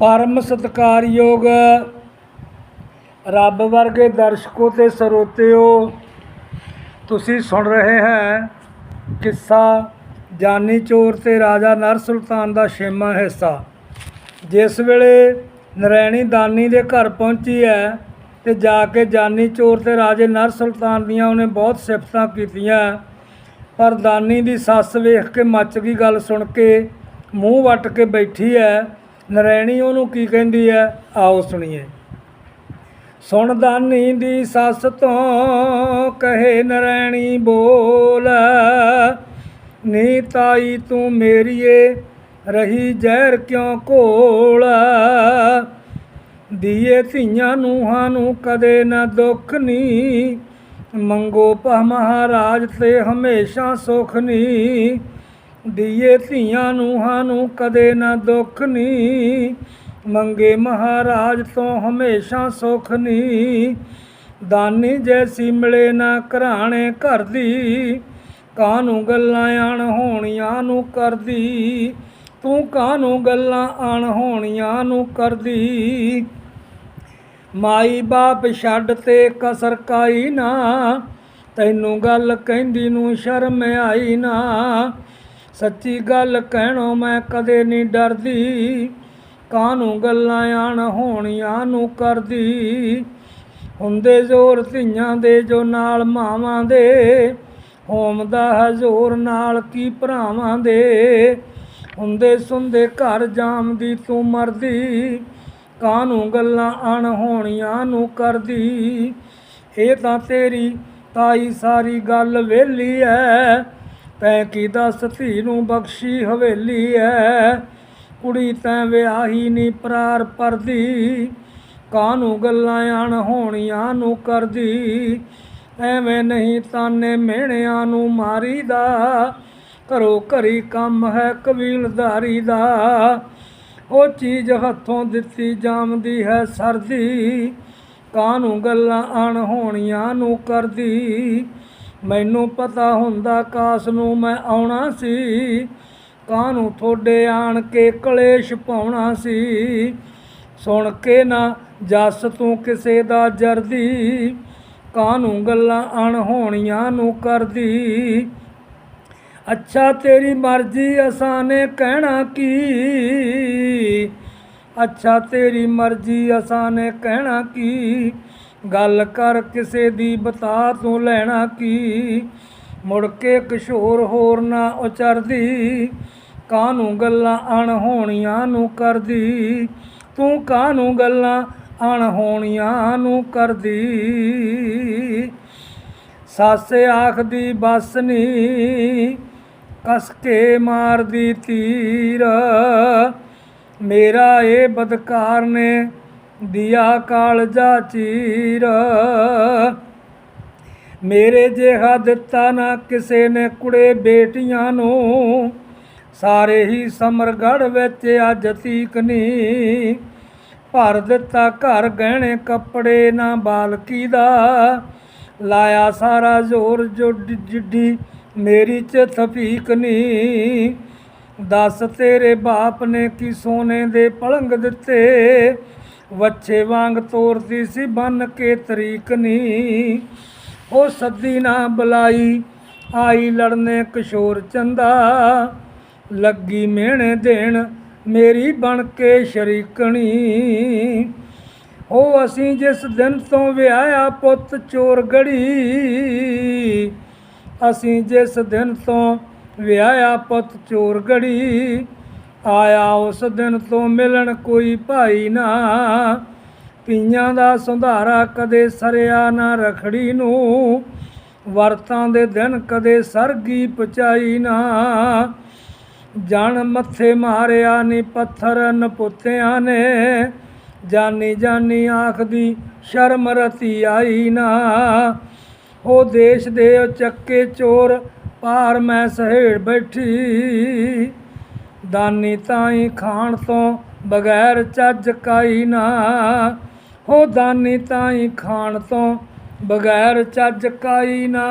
ਪਰਮ ਸਤਿਕਾਰਯੋਗ ਰੱਬ ਵਰਗੇ ਦਰਸ਼ਕੋ ਤੇ ਸਰੋਤਿਓ, ਤੁਸੀਂ ਸੁਣ ਰਹੇ ਹੈ ਕਿੱਸਾ ਜਾਨੀ ਚੋਰ ਤੇ ਰਾਜਾ ਨਰ ਸੁਲਤਾਨ ਦਾ ਛੇਵਾਂ ਹਿੱਸਾ। ਜਿਸ ਵੇਲੇ ਨਰੈਣੀ ਦਾਨੀ ਦੇ ਘਰ ਪਹੁੰਚੀ ਹੈ ਤੇ ਜਾ ਕੇ ਜਾਨੀ ਚੋਰ ਤੇ ਰਾਜੇ ਨਰ ਸੁਲਤਾਨ ਦੀਆਂ ਉਹਨੇ ਬਹੁਤ ਸਿਫਤਾਂ ਕੀਤੀਆਂ, ਪਰ ਦਾਨੀ ਦੀ ਸੱਸ ਵੇਖ ਕੇ ਮੱਚ ਗਈ ਗੱਲ ਸੁਣ ਕੇ, ਮੂੰਹ ਵੱਟ ਕੇ ਬੈਠੀ ਹੈ ਨਰੈਣੀ ਉਹਨੂੰ ਕੀ ਕਹਿੰਦੀ ਹੈ ਆਓ ਸੁਣੀਏ। ਸੁਣ ਦਾਨੀ ਦੀ ਸੱਸ ਤੋਂ ਕਹੇ, ਨਰੈਣੀ ਬੋਲ, ਨੀ ਤਾਈ ਤੂੰ ਮੇਰੀਏ, ਰਹੀ ਜ਼ਹਿਰ ਕਿਉਂ ਘੋਲ ਦੀਏ ਧੀਆਂ ਨੂੰਹਾਂ ਨੂੰ ਕਦੇ ਨਾ ਦੁੱਖ ਨੀ, ਮੰਗੋ ਪਹ ਮਹਾਰਾਜ ਤੇ ਹਮੇਸ਼ਾ ਸੁਖ ਨੀ। ਦੀਏ ਧੀਆਂ ਨੂੰਹਾਂ ਨੂੰ ਕਦੇ ਨਾ ਦੁੱਖ ਨੀ। ਮੰਗੇ ਮਹਾਰਾਜ ਤੋਂ ਹਮੇਸ਼ਾ ਸੁਖ ਨੀ। ਦਾਨੀ ਜੈਸੀ ਮਿਲੇ ਨਾ ਘਰਾਣੇ ਘਰ ਦੀ। ਕਾਹਨੂੰ ਗੱਲਾਂ ਆਣ ਹੋਣੀਆਂ ਨੂੰ ਕਰਦੀ। ਤੂੰ ਕਾਹਨੂੰ ਗੱਲਾਂ ਆਣ ਹੋਣੀਆਂ ਨੂੰ ਕਰਦੀ। ਮਾਈ ਬਾਪ ਛੱਡ ਤੇ ਕਸਰ ਕਾਈ ਨਾ। ਤੈਨੂੰ ਗੱਲ ਕਹਿੰਦੀ ਨੂੰ ਸ਼ਰਮ ਆਈ ਨਾ। ਸੱਚੀ ਗੱਲ ਕਹਿਣੋ ਮੈਂ ਕਦੇ ਨਹੀਂ ਡਰਦੀ। ਕਾਹਨੂੰ ਗੱਲਾਂ ਆਣ ਹੋਣੀਆਂ ਨੂੰ ਕਰਦੀ। ਹੁੰਦੇ ਜ਼ੋਰ ਧੀਆਂ ਦੇ ਜੋ ਨਾਲ ਮਾਵਾਂ ਦੇ। ਹੋਮਦਾ ਹਜ਼ੂਰ ਨਾਲ ਕੀ ਭਰਾਵਾਂ ਦੇ। ਹੁੰਦੇ ਸੁੰਦੇ ਘਰ ਜਾਮਦੀ ਤੂੰ ਮਰਦੀ। ਕਾਹਨੂੰ ਗੱਲਾਂ ਅਣ ਹੋਣੀਆਂ ਨੂੰ ਕਰਦੀ। ਇਹ ਤਾਂ ਤੇਰੀ ਤਾਈ ਸਾਰੀ ਗੱਲ ਵੇਲੀ ਐ। ਤੈਂ ਕੀ ਦੱਸ ਧੀ ਨੂੰ ਬਖਸ਼ੀ ਹਵੇਲੀ ਐ? ਕੁੜੀ ਤੈ ਵਿਆਹੀ ਨੀ ਪ੍ਰਾਰ ਪਰਦੀ। ਕਾਹਨੂੰ ਗੱਲਾਂ ਅਣ ਹੋਣੀਆਂ ਨੂੰ ਕਰਦੀ? ਐਵੇਂ ਨਹੀਂ ਤਾਨੇ ਮਿਹਣਿਆਂ ਨੂੰ ਮਾਰੀਦਾ। ਘਰੋ ਘਰੀ ਕੰਮ ਹੈ ਕਬੀਲਦਾਰੀ ਦਾ। ਉਹ ਚੀਜ਼ ਹੱਥੋਂ ਦਿੱਤੀ ਜਾਮਦੀ ਹੈ ਸਰਦੀ। ਕਾਹਨੂੰ ਗੱਲਾਂ ਅਣ ਹੋਣੀਆਂ ਨੂੰ ਕਰਦੀ? ਮੈਨੂੰ ਪਤਾ ਹੁੰਦਾ ਕਾਸ ਨੂੰ ਮੈਂ ਆਉਣਾ ਸੀ। ਕਾਹਨੂੰ ਥੋੜੇ ਆਣ ਕੇ ਕਲੇਸ਼ ਪਾਉਣਾ ਸੀ। ਸੁਣ ਕੇ ਨਾ ਜੱਸ ਤੂੰ ਕਿਸੇ ਦਾ ਜਰਦੀ। ਕਾਹਨੂੰ ਗੱਲਾਂ ਅਣਹੋਣੀਆਂ ਨੂੰ ਕਰਦੀ। ਅੱਛਾ ਤੇਰੀ ਮਰਜ਼ੀ, ਅਸਾਂ ਨੇ ਕਹਿਣਾ ਕੀ? ਅੱਛਾ ਤੇਰੀ ਮਰਜ਼ੀ, ਅਸਾਂ ਨੇ ਕਹਿਣਾ ਕੀ? ਗੱਲ ਕਰ ਕਿਸੇ ਦੀ ਬਤਾ ਤੂੰ ਲੈਣਾ ਕੀ? ਮੁੜ ਕੇ ਕਿਸ਼ੋਰ ਹੋਰ ਨਾ ਉਚਰਦੀ, ਕਾਹਨੂੰ ਗੱਲਾਂ ਅਣ ਹੋਣੀਆਂ ਨੂੰ ਕਰਦੀ? ਤੂੰ ਕਾਹਨੂੰ ਗੱਲਾਂ ਅਣ ਹੋਣੀਆਂ ਨੂੰ ਕਰਦੀ? ਸੱਸ ਆਖਦੀ, ਬਸ ਨੀ, ਕਸ ਕੇ ਮਾਰਦੀ ਤੀਰ। ਮੇਰਾ ਇਹ ਬਦਕਾਰ ਨੇ ਦਿਆ ਕਾਲਜਾ ਚੀਰ। ਮੇਰੇ ਜਿਹਾ ਦਿੱਤਾ ਨਾ ਕਿਸੇ ਨੇ ਕੁੜੇ ਬੇਟੀਆਂ ਨੂੰ। ਸਾਰੇ ਹੀ ਸਮਰਗੜ ਵਿੱਚ ਅੱਜ ਤੀਕ ਨੀ। ਭਰ ਦਿੱਤਾ ਘਰ ਗਹਿਣੇ ਕੱਪੜੇ ਨਾ ਬਾਲਕੀ ਦਾ। ਲਾਇਆ ਸਾਰਾ ਜ਼ੋਰ ਜੋ ਜਿੱਡੀ, ਮੇਰੀ ਚ ਥਫੀਕ ਨੀ। ਦੱਸ ਤੇਰੇ ਬਾਪ ਨੇ ਕੀ ਸੋਨੇ ਦੇ ਪਲੰਗ ਦਿੱਤੇ? ਵੱਛੇ ਵਾਂਗ ਤੋਰਦੀ ਸੀ, ਬੰਨ ਕੇ ਤਰੀਕ ਨੀ। ਉਹ ਸੱਦੀ ਨਾ ਬੁਲਾਈ, ਆਈ ਲੜਨੇ ਕਿਸ਼ੋਰ ਚੰਦਾ। ਲੱਗੀ ਮਿਹਣੇ ਦੇਣ, ਮੇਰੀ ਬਣ ਕੇ ਸ਼ਰੀਕਣੀ ਉਹ ਅਸੀਂ ਜਿਸ ਦਿਨ ਤੋਂ ਵਿਆਹਿਆ, ਪੁੱਤ ਚੋਰ ਗੜੀ। ਅਸੀਂ ਜਿਸ ਦਿਨ ਤੋਂ ਵਿਆਹਿਆ, ਪੁੱਤ ਚੋਰ ਗੜੀ। ਆਇਆ ਉਸ ਦਿਨ ਤੋਂ ਮਿਲਣ ਕੋਈ ਭਾਈ ਨਾ। ਪੀਆਂ ਦਾ ਸੰਧਾਰਾ ਕਦੇ ਸਰਿਆ ਨਾ ਰਖੜੀ ਨੂੰ। ਵਰਤਾਂ ਦੇ ਦਿਨ ਕਦੇ ਸਰਗੀ ਪਚਾਈ ਨਾ। ਜਣ ਮੱਥੇ ਮਾਰਿਆ ਨੀ ਪੱਥਰ ਨਪੁੱਤਿਆਂ ਨੇ। ਜਾਨੀ ਜਾਨੀ ਆਖਦੀ ਸ਼ਰਮ ਰਤੀ ਆਈ ਨਾ। ਉਹ ਦੇਸ਼ ਦੇ ਚੱਕੇ ਚੋਰ ਪਾਰ ਮੈਂ ਸਹੇੜ ਬੈਠੀ। ਦਾਨੀ ਤਾਈ ਖਾਣ ਤੋਂ ਬਗੈਰ ਚੱਜ ਕਾਈ ਨਾ। ਹੋ ਦਾਨੀ ਤਾਈ ਖਾਣ ਤੋਂ ਬਗੈਰ ਚੱਜ ਕਾਈ ਨਾ।